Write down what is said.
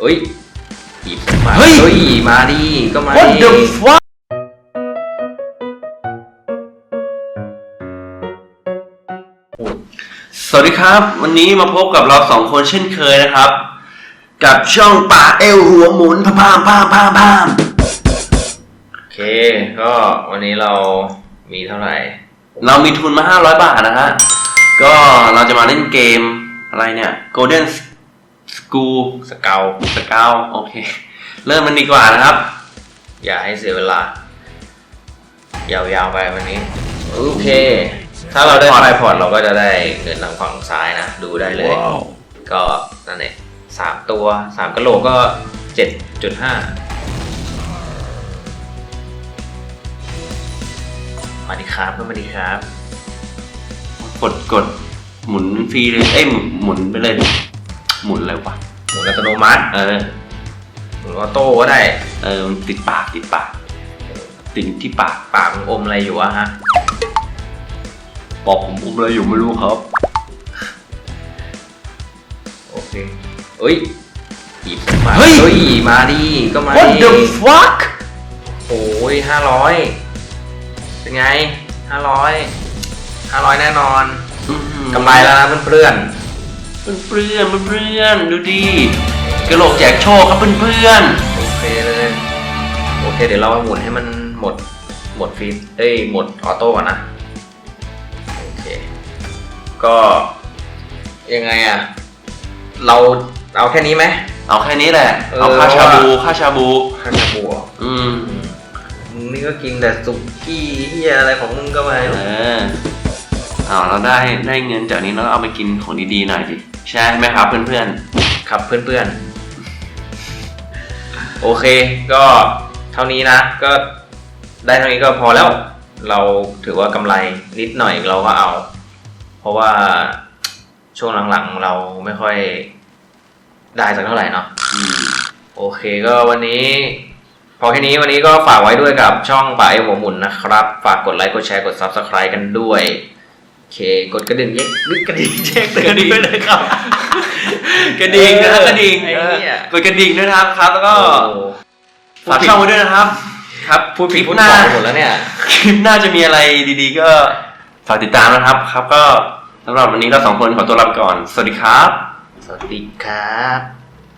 เอ้ยหยิบมาเฮ้ย เฮ้ย มาดิ ก็มา What ดิ the fuck สวัสดีครับ วันนี้มาพบกับเราสองคนเช่นเคยนะครับ กับช่องป่าเอลหัวหมุนพามพามพามพามโอเค ก็วันนี้เรามีเท่าไหร่ เรามีทุนมา 500 บาทนะฮะ ก็เราจะมาเล่นเกมอะไรเนี่ย Golden School สเกลสกาวโอเค เริ่มมันดีกว่านะครับ อย่าให้เสียเวลา ยาวๆไปวันนี้ โอเค ถ้าเราได้ไฟพอร์ตเราก็จะได้เงินทางฝั่งซ้ายนะ ดูได้เลย ก็นั่นเองสามตัวสามกะโหลกก็เจ็ดจุดห้ามาดีครับก็มาดีครับ กดกดหมุนฟรีเลย เอ้ยหมุนหมุนไปเลย หมุนอะไรวะหมุนอัตโนมัติเออหมุนออโต้ก็ได้ เออมันติดปากติดปากติดที่ปาก ปากมึงอมอะไรอยู่อะฮะ บอกผมอุ้มอะไรอยู่ไม่รู้ครับ โอเคเอ้ยหยิบมาเฮ้ย เฮ้ย มาดิ ก็มา What ดิ the fuck โอ้ยห้าร้อยเป็นไงห้าร้อยห้าร้อยแน่นอนอื้อหือกำไรแล้วนะเพื่อนเพื่อนเพื่อนเพื่อนดูดิกระโหลกแจกโชคครับเพื่อนเพื่อนๆโอเคเลย โอเค เดี๋ยวเราหมุนให้มันหมดหมดฟีดเอ้ยหมดออโต้ก่อนนะ โอเค ก็ยังไงอะเราเอาแค่นี้ไหมเอาแค่นี้แหละ เออ เอาค่าชาบูค่าชาบู ข้าชาบูเหรออืมมึงนี่ก็กินแต่สุกี้เฮียอะไรของมึงก็ไม่เอรู้อเอาเราได้ได้เงินจากนี้แล้วเอาไปกินของดีๆหน่อยสิ ใช่ไหมครับเพื่อนครับเพื่อนๆ โอเค ก็เท่านี้นะ ก็ได้เท่านี้ก็พอแล้ว เราถือว่ากำไรนิดหน่อยเราก็เอา เพราะว่าช่วงหลังๆเราไม่ค่อยได้สักเท่าไหร่เนาะๆอืมโอเคก็วันนี้ พอแค่นี้วันนี้ก็ฝากไว้ด้วยกับช่องป่าไอหัวหมุนนะครับ ฝากกดไลค์กดแชร์กด Subscribe กันด้วยโอ เคกดกระดิ่งแยกนึกกระดิ่งแจ้งเตือนด้วยเลยครับ กระดิ่งนะครับกระดิ่งไอ้เหี้ยเออกดกระดิ่งด้วยนะครับครับ แล้วก็โอ้ฝากช่องไว้ด้วยนะครับ ครับพูดผิดคพูลิดปหน้าต่อหมดแล้วเนี่ยคลิปหน้าจะมีอะไรดีๆ ก็ฝากติดตามนะครับ ครับก็สำหรับวันนี้เราสองคนขอตัวลาไปก่อน สวัสดีครับ สวัสดีครับ